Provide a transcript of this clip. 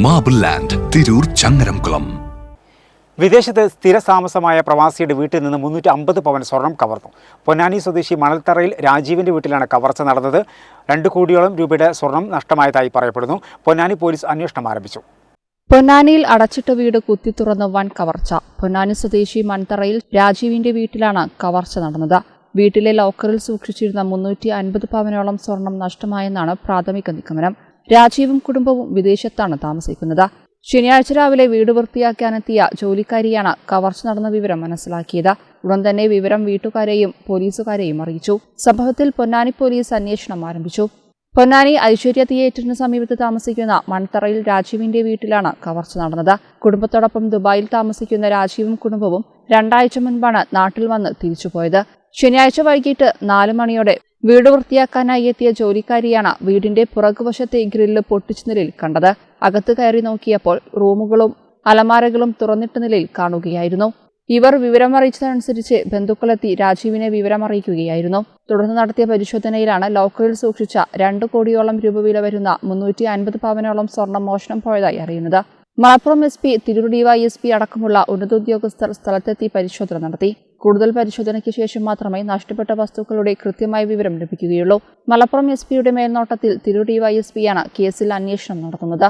Marble land Tirur Changaramkulam വിദേശത്ത് സ്ഥിരതാമസമായ പ്രവാസിയുടെ വീട്ടിൽ നിന്ന് മുന്നൂറ്റി അമ്പത് പവൻ സ്വർണം കവർന്നു. പൊന്നാനി സ്വദേശി മണൽത്തറയിൽ രാജീവിന്റെ വീട്ടിലാണ് കവർച്ച നടന്നത്. രണ്ട് കോടിയോളം രൂപയുടെ സ്വർണം നഷ്ടമായതായി പറയപ്പെടുന്നു. പൊന്നാനി പോലീസ് അന്വേഷണം ആരംഭിച്ചു. പൊന്നാനിയിൽ അടച്ചിട്ട വീട് കുത്തിത്തുറന്ന് വൻ കവർച്ച. പൊന്നാനി സ്വദേശി മൺതറയിൽ രാജീവിന്റെ വീട്ടിലാണ് കവർച്ച നടന്നത്. വീട്ടിലെ ലോക്കറിൽ സൂക്ഷിച്ചിരുന്ന മുന്നൂറ്റി അൻപത് പവനോളം സ്വർണം നഷ്ടമായെന്നാണ് പ്രാഥമിക നിഗമനം. രാജീവും കുടുംബവും വിദേശത്താണ് താമസിക്കുന്നത്. ശനിയാഴ്ച രാവിലെ വീട് വൃത്തിയാക്കാനെത്തിയ ജോലിക്കാരിയാണ് കവർച്ച നടന്ന വിവരം മനസ്സിലാക്കിയത്. ഉടൻ തന്നെ വിവരം വീട്ടുകാരെയും പോലീസുകാരെയും അറിയിച്ചു. സംഭവത്തിൽ പൊന്നാനി പോലീസ് അന്വേഷണം ആരംഭിച്ചു. പൊന്നാനി ഐശ്വര്യ തിയേറ്ററിന് സമീപത്ത് താമസിക്കുന്ന മൺതറയിൽ രാജീവിന്റെ വീട്ടിലാണ് കവർച്ച നടന്നത്. കുടുംബത്തോടൊപ്പം ദുബായിൽ താമസിക്കുന്ന രാജീവും കുടുംബവും രണ്ടാഴ്ച മുൻപാണ് നാട്ടിൽ വന്ന് തിരിച്ചുപോയത്. ശനിയാഴ്ച വൈകിട്ട് നാല് മണിയോടെ വീട് വൃത്തിയാക്കാനായി എത്തിയ ജോലിക്കാരിയാണ് വീടിന്റെ പുറകുവശത്തെ ഗ്രില്ല് പൊട്ടിച്ച നിലയിൽ കണ്ടത്. അകത്ത് കയറി നോക്കിയപ്പോൾ റൂമുകളും അലമാരകളും തുറന്നിട്ട നിലയിൽ കാണുകയായിരുന്നു. ഇവർ വിവരമറിയിച്ചതനുസരിച്ച് ബന്ധുക്കളെത്തി രാജീവിനെ വിവരമറിയിക്കുകയായിരുന്നു. തുടർന്ന് നടത്തിയ പരിശോധനയിലാണ് ലോക്കറിൽ സൂക്ഷിച്ച രണ്ട് കോടിയോളം രൂപ വില വരുന്ന മുന്നൂറ്റി അൻപത് പവനോളം സ്വർണം മോഷണം പോയതായി അറിയുന്നത്. Malappuram S P Tirur DYSP അടക്കമുള്ള ഉന്നതോദ്യോഗസ്ഥർ സ്ഥലത്തെത്തി പരിശോധന നടത്തി. കൂടുതൽ പരിശോധനയ്ക്ക് ശേഷം മാത്രമേ നഷ്ടപ്പെട്ട വസ്തുക്കളുടെ കൃത്യമായ വിവരം ലഭിക്കുകയുള്ളൂ. മലപ്പുറം എസ് പിയുടെ മേൽനോട്ടത്തിൽ തിരൂർ ഡിവൈഎസ്പിയാണ് കേസിൽ അന്വേഷണം നടത്തുന്നത്.